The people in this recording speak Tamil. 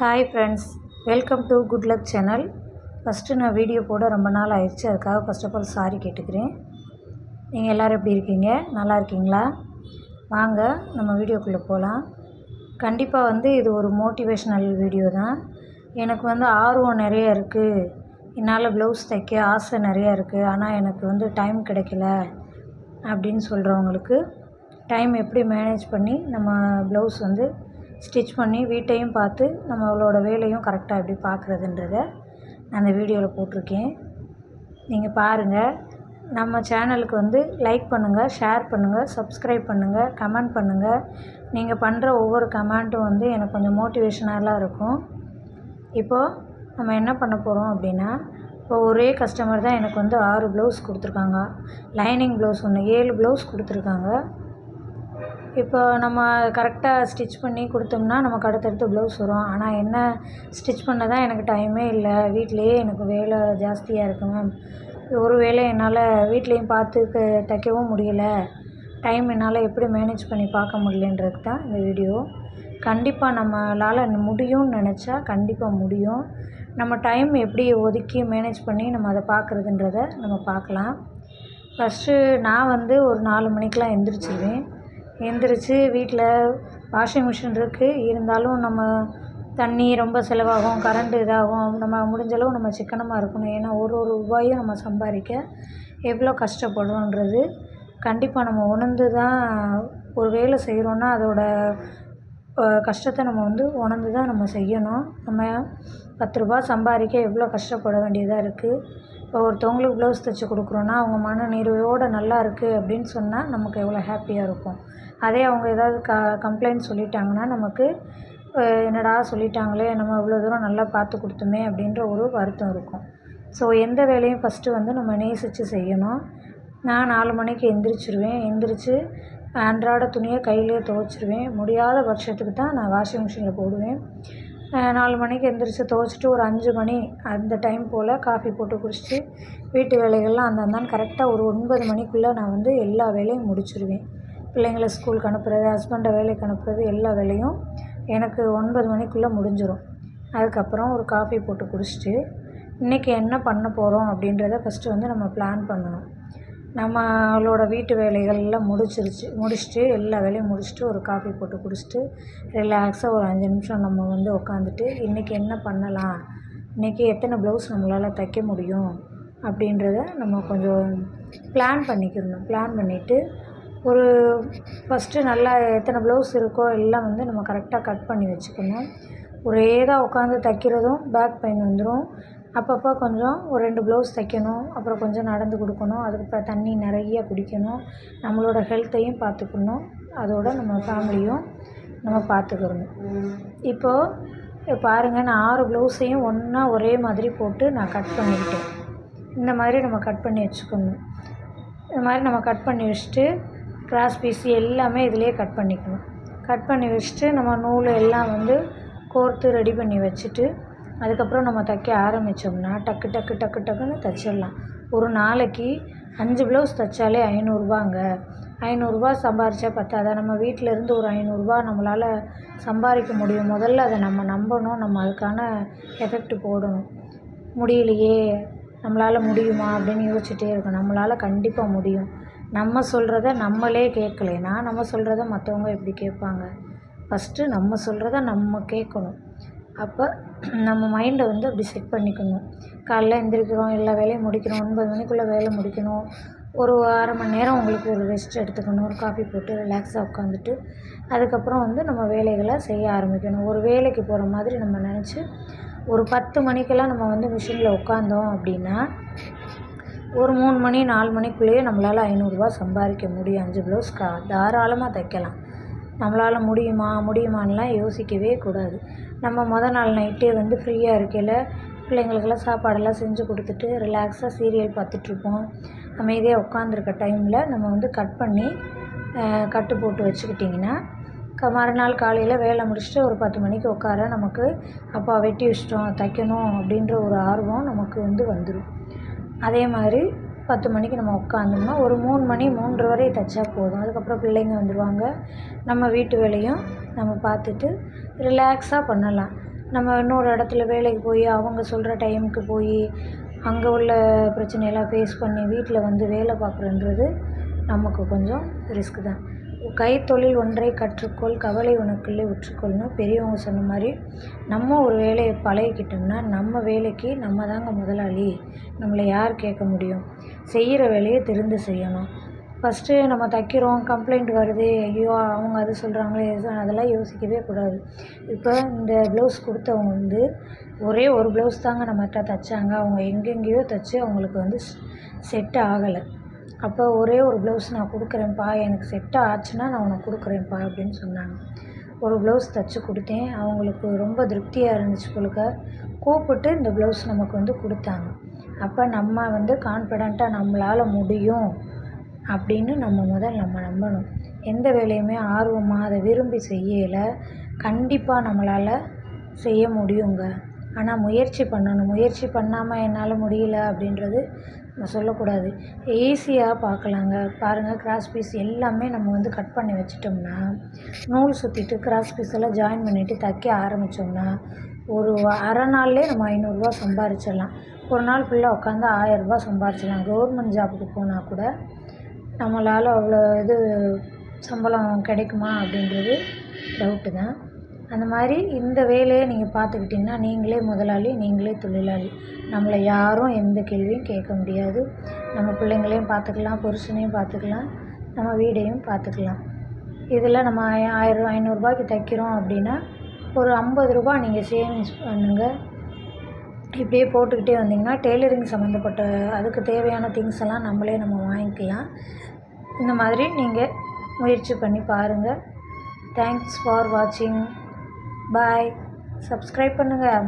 Hi friends welcome to good luck channel first நான் வீடியோ போட ரொம்ப நாள் ஆயிடுச்சு அதுக்காக ஃபஸ்ட் ஆஃப் ஆல் சாரி கேட்டுக்கிறேன். நீங்கள் எல்லோரும் எப்படி இருக்கீங்க? நல்லா இருக்கீங்களா? வாங்க நம்ம வீடியோக்குள்ளே போகலாம் கண்டிப்பாக வந்து இது ஒரு மோட்டிவேஷ்னல் வீடியோ தான். எனக்கு வந்து ஆர்வம் நிறைய இருக்குது என்னால் ப்ளவுஸ் தைக்க ஆசை நிறையா இருக்குது ஆனால் எனக்கு வந்து டைம் கிடைக்கல அப்படின்னு சொல்கிறவங்களுக்கு டைம் எப்படி மேனேஜ் பண்ணி நம்ம ப்ளவுஸ் வந்து ஸ்டிச் பண்ணி வீட்டையும் பார்த்து நம்மளோட வேலையும் கரெக்டாக எப்படி பார்க்குறதுன்றத நான் அந்த வீடியோவில் போட்டிருக்கேன். நீங்கள் பாருங்கள் நம்ம சேனலுக்கு வந்து லைக் பண்ணுங்கள் ஷேர் பண்ணுங்கள் சப்ஸ்கிரைப் பண்ணுங்கள் கமெண்ட் பண்ணுங்கள் நீங்கள் பண்ணுற ஒவ்வொரு கமெண்ட்டும் வந்து எனக்கு கொஞ்சம் மோட்டிவேஷ்னலாக இருக்கும். இப்போது நம்ம என்ன பண்ண போகிறோம் அப்படின்னா இப்போ ஒரே கஸ்டமர் தான் எனக்கு வந்து ஆறு ப்ளவுஸ் கொடுத்துருக்காங்க. லைனிங் ப்ளவுஸ் ஒன்று ஏழு ப்ளவுஸ் கொடுத்துருக்காங்க. இப்போ நம்ம கரெக்டாக ஸ்டிச் பண்ணி கொடுத்தோம்னா நமக்கு அடுத்தடுத்து ப்ளவுஸ் வரும். ஆனால் என்ன ஸ்டிச் பண்ண தான் எனக்கு டைமே இல்லை. வீட்டிலையே எனக்கு வேலை ஜாஸ்தியாக இருக்கு மேம் ஒரு வேளை என்னால் வீட்லேயும் பார்த்து தைக்கவும் முடியலை. டைம் என்னால் எப்படி மேனேஜ் பண்ணி பார்க்க முடியலன்றது தான் இந்த வீடியோ கண்டிப்பாக நம்மளால் முடியும்னு நினச்சா கண்டிப்பாக முடியும். நம்ம டைம் எப்படி ஒதுக்கி மேனேஜ் பண்ணி நம்ம அதை பார்க்குறதுன்றத நம்ம பார்க்கலாம். ஃபஸ்ட்டு நான் வந்து ஒரு நாலு மணிக்கெலாம் எந்திரிச்சிடுவேன் எந்திரிச்சு வீட்டில் வாஷிங் மிஷின் இருக்குது இருந்தாலும் நம்ம தண்ணி ரொம்ப செலவாகும் கரண்ட் இதாகும். நம்ம முடிஞ்சளவு நம்ம சிக்கனமாக இருக்கணும். ஏன்னா ஒரு ஒரு ரூபாயும் நம்ம சம்பாதிக்க எவ்வளோ கஷ்டப்படுறோன்றது கண்டிப்பாக நம்ம உணர்ந்து தான் ஒரு வேலை செய்கிறோன்னா அதோடய கஷ்டத்தை நம்ம வந்து உணர்ந்து தான் நம்ம செய்யணும். நம்ம பத்து ரூபா சம்பாதிக்க எவ்வளோ கஷ்டப்பட வேண்டியதாக இருக்குது இப்போ ஒருத்தவங்களுக்கு ப்ளவுஸ் தைச்சி கொடுக்குறோன்னா அவங்க மன நிறைவோடு நல்லா இருக்குது அப்படின்னு சொன்னால் நமக்கு எவ்வளோ ஹாப்பியாக இருக்கும். அதே அவங்க ஏதாவது க கம்ப்ளைண்ட் சொல்லிட்டாங்கன்னா நமக்கு என்னடா சொல்லிட்டாங்களே நம்ம இவ்வளோ தூரம் நல்லா பார்த்து கொடுத்தோமே அப்படின்ற ஒரு வருத்தம் இருக்கும். ஸோ எந்த வேலையும் ஃபஸ்ட்டு வந்து நம்ம நேசித்து செய்யணும். நான் நாலு மணிக்கு எந்திரிச்சிருவேன். எந்திரிச்சு அன்றாட துணியை கையிலே துவைச்சிருவேன். முடியாத பட்சத்துக்கு தான் நான் வாஷிங் மிஷினில் போடுவேன். நாலு மணிக்கு எந்திரிச்சு துவச்சிட்டு ஒரு அஞ்சு மணி அந்த டைம் போல் காஃபி போட்டு குடிச்சிட்டு வீட்டு வேலைகள்லாம் அந்தந்தான்னு கரெக்டாக ஒரு ஒன்பது மணிக்குள்ளே நான் வந்து எல்லா வேலையும் முடிச்சிடுவேன் பிள்ளைங்கள ஸ்கூலுக்கு அனுப்புகிறது ஹஸ்பண்டை வேலைக்கு அனுப்புறது எல்லா வேலையும் எனக்கு ஒன்பது மணிக்குள்ளே முடிஞ்சிடும் அதுக்கப்புறம் ஒரு காஃபி போட்டு குடிச்சிட்டு இன்றைக்கி என்ன பண்ண போகிறோம் அப்படின்றத ஃபஸ்ட்டு வந்து நம்ம பிளான் பண்ணணும். நம்மளோட வீட்டு வேலைகள்லாம் முடிச்சிருச்சு. முடிச்சுட்டு எல்லா வேலையும் முடிச்சுட்டு ஒரு காஃபி போட்டு குடிச்சிட்டு ரிலாக்ஸாக ஒரு அஞ்சு நிமிஷம் நம்ம வந்து உட்காந்துட்டு இன்றைக்கி என்ன பண்ணலாம்? இன்றைக்கி எத்தனை ப்ளவுஸ் நம்மளால் தைக்க முடியும்? அப்படின்றத நம்ம கொஞ்சம் பிளான் பண்ணிக்கிடணும் பிளான் பண்ணிவிட்டு ஒரு ஃபஸ்ட்டு நல்லா எத்தனை ப்ளவுஸ் இருக்கோ எல்லாம் வந்து நம்ம கரெக்டாக கட் பண்ணி வச்சுக்கணும். ஒரே தான் உட்காந்து தைக்கிறதும் பேக் பெயின் வந்துடும் அப்பப்போ கொஞ்சம் ஒரு ரெண்டு ப்ளவுஸ் தைக்கணும் அப்புறம் கொஞ்சம் நடந்து கொடுக்கணும் அதுக்கப்புறம் தண்ணி நிறைய குடிக்கணும். நம்மளோட ஹெல்த்தையும் பார்த்துக்கணும். அதோட நம்ம ஃபேமிலியும் நம்ம பார்த்துக்கிறணும் இப்போது பாருங்கள் நான் ஆறு ப்ளவுஸையும் ஒன்றா ஒரே மாதிரி போட்டு நான் கட் பண்ணிக்கிட்டேன். இந்த மாதிரி நம்ம கட் பண்ணி வச்சுக்கணும். இந்த மாதிரி நம்ம கட் பண்ணி வச்சுட்டு கிராஸ் பீஸ் எல்லாமே இதிலே கட் பண்ணிக்கணும். கட் பண்ணி வச்சுட்டு நம்ம நூல் எல்லாம் வந்து கோர்த்து ரெடி பண்ணி வச்சுட்டு அதுக்கப்புறம் நம்ம தைக்க ஆரம்பித்தோம்னா டக்கு டக்கு டக்கு டக்குன்னு தைச்சிடலாம். ஒரு நாளைக்கு அஞ்சு ப்ளவுஸ் தைச்சாலே ஐநூறுரூபாங்க ஐநூறுரூபா சம்பாரித்தா பத்தாதா? நம்ம வீட்டிலேருந்து ஒரு ஐநூறுரூபா நம்மளால் சம்பாதிக்க முடியும். முதல்ல அதை நம்ம நம்பணும். நம்ம அதுக்கான எஃபெக்ட் போடணும். முடியலையே நம்மளால் முடியுமா அப்படின்னு யோசிச்சுட்டே இருக்கணும். நம்மளால் கண்டிப்பாக முடியும். நம்ம சொல்கிறத நம்மளே கேட்கலைன்னா நம்ம சொல்கிறத மற்றவங்க எப்படி கேட்பாங்க? ஃபஸ்ட்டு நம்ம சொல்கிறத நம்ம கேட்கணும். அப்போ நம்ம மைண்டை வந்து அப்படி செட் பண்ணிக்கணும். காலைல எழுந்திரிக்கிறோம் எல்லா வேலையும் முடிக்கணும் ஒன்பது மணிக்குள்ளே வேலை முடிக்கணும். ஒரு அரை மணி நேரம் உங்களுக்கு ஒரு ரெஸ்ட் எடுத்துக்கணும். ஒரு காஃபி போட்டு ரிலாக்ஸாக உட்காந்துட்டு அதுக்கப்புறம் வந்து நம்ம வேலைகளை செய்ய ஆரம்பிக்கணும். ஒரு வேலைக்கு போகிற மாதிரி நம்ம நினச்சி ஒரு பத்து மணிக்கெல்லாம் நம்ம வந்து மிஷினில் உட்காந்தோம் அப்படின்னா ஒரு மூணு மணி நாலு மணிக்குள்ளேயே நம்மளால் ஐநூறுரூவா சம்பாதிக்க முடியும். அஞ்சு ப்ளவுஸ் கா தாராளமாக தைக்கலாம். நம்மளால் முடியுமா முடியுமான்லாம் யோசிக்கவே கூடாது. நம்ம மொதல் நாள் நைட்டே வந்து ஃப்ரீயாக இருக்கையில் பிள்ளைங்களுக்கெல்லாம் சாப்பாடெல்லாம் செஞ்சு கொடுத்துட்டு ரிலாக்ஸாக சீரியல் பார்த்துட்ருப்போம். அமைதியாக உட்காந்துருக்க டைமில் நம்ம வந்து கட் பண்ணி கட்டு போட்டு வச்சுக்கிட்டிங்கன்னா க மறுநாள் காலையில் வேலை முடிச்சுட்டு ஒரு பத்து மணிக்கு உட்கார நமக்கு அப்பா வெட்டி வச்சிட்டோம் தைக்கணும் அப்படின்ற ஒரு ஆர்வம் நமக்கு வந்து வந்துடும் அதே மாதிரி பத்து மணிக்கு நம்ம உட்காந்தோம்னா ஒரு மூணு மணி மூன்று வரை தைச்சா போதும். அதுக்கப்புறம் பிள்ளைங்க வந்துடுவாங்க நம்ம வீட்டு வேலையும் நம்ம பார்த்துட்டு ரிலாக்ஸாக பண்ணலாம். நம்ம இன்னொரு இடத்துல வேலைக்கு போய் அவங்க சொல்கிற டைமுக்கு போய் அங்கே உள்ள பிரச்சனையெல்லாம் ஃபேஸ் பண்ணி வீட்டில் வந்து வேலை பார்க்குறன்றது நமக்கு கொஞ்சம் ரிஸ்க்கு தான். கைத்தொழில் ஒன்றை கற்றுக்கொள் கவலை உனக்குள்ளே உற்றுக்கொள்னு பெரியவங்க சொன்ன மாதிரி நம்ம ஒரு வேலையை பழகிக்கிட்டோம்னா நம்ம வேலைக்கு நம்ம தாங்க முதலாளி. நம்மளை யார் கேட்க முடியும்? செய்கிற வேலையை தெரிந்து செய்யணும். ஃபஸ்ட்டு நம்ம தைக்கிறோம் கம்ப்ளைண்ட் வருது ஐயோ அவங்க அது சொல்கிறாங்களே அதெல்லாம் யோசிக்கவே கூடாது. இப்போ இந்த ப்ளவுஸ் கொடுத்தவங்க வந்து ஒரே ஒரு ப்ளவுஸ் தாங்க நம்மகிட்ட தைச்சாங்க. அவங்க எங்கெங்கேயோ தைச்சி அவங்களுக்கு வந்து செட் ஆகலை. அப்போ ஒரே ஒரு ப்ளவுஸ் நான் கொடுக்குறேன்ப்பா எனக்கு செட் ஆச்சுன்னா நான் உனக்கு கொடுக்குறேன்ப்பா அப்படின்னு சொன்னாங்க. ஒரு ப்ளவுஸ் தைச்சி கொடுத்தேன். அவங்களுக்கு ரொம்ப திருப்தியாக இருந்துச்சு போலுக்க. கூப்பிட்டு இந்த ப்ளவுஸ் நமக்கு வந்து கொடுத்தாங்க. அப்போ நம்ம வந்து கான்ஃபிடெண்ட்டாக நம்மளால் முடியும் அப்படின்னு நம்ம முதல் நம்ம நம்பணும். எந்த வேலையுமே ஆர்வமாக அதை விரும்பி செய்யலை. கண்டிப்பாக நம்மளால் செய்ய முடியுங்க. ஆனால் முயற்சி பண்ணணும். முயற்சி பண்ணாமல் என்னால் முடியல அப்படின்றது நம்ம சொல்லக்கூடாது. ஈஸியாக பார்க்கலாங்க பாருங்கள் கிராஸ் பீஸ் எல்லாமே நம்ம வந்து கட் பண்ணி வச்சிட்டோம்னா நூல் சுற்றிட்டு கிராஸ் பீஸ் எல்லாம் ஜாயின் பண்ணிவிட்டு தைக்க ஆரம்பித்தோம்னா ஒரு அரை நாள்லேயே நம்ம ஐநூறுரூவா சம்பாரிச்சிடலாம். ஒரு நாள் ஃபுல்லாக உட்காந்து ஆயரரூபா சம்பாரிச்சிடலாம். கவர்மெண்ட் ஜாபுக்கு போனால் கூட நம்மளால் அவ்வளோ இது சம்பளம் கிடைக்குமா அப்படின்றது டவுட்டு தான். அந்த மாதிரி இந்த வேலையை நீங்கள் பார்த்துக்கிட்டிங்கன்னா நீங்களே முதலாளி நீங்களே தொழிலாளி. நம்மளை யாரும் எந்த கேள்வியும் கேட்க முடியாது. நம்ம பிள்ளைங்களையும் பார்த்துக்கலாம் புருஷனையும் பார்த்துக்கலாம் நம்ம வீடையும் பார்த்துக்கலாம். இதில் நம்ம ஆயிரம் ஐநூறுரூபாய்க்கு தைக்கிறோம் அப்படின்னா ஒரு ஐம்பது ரூபா நீங்கள் சேவிங்ஸ் பண்ணுங்கள் இப்படியே போட்டுக்கிட்டே வந்தீங்கன்னா டெய்லரிங் சம்மந்தப்பட்ட அதுக்கு தேவையான திங்ஸ் எல்லாம் நம்மளே நம்ம வாங்கிக்கலாம். இந்த மாதிரி நீங்கள் முயற்சி பண்ணி பாருங்கள் தேங்க்ஸ் ஃபார் வாட்சிங் பாய் சப்ஸ்கிரைப் பண்ணுங்கள்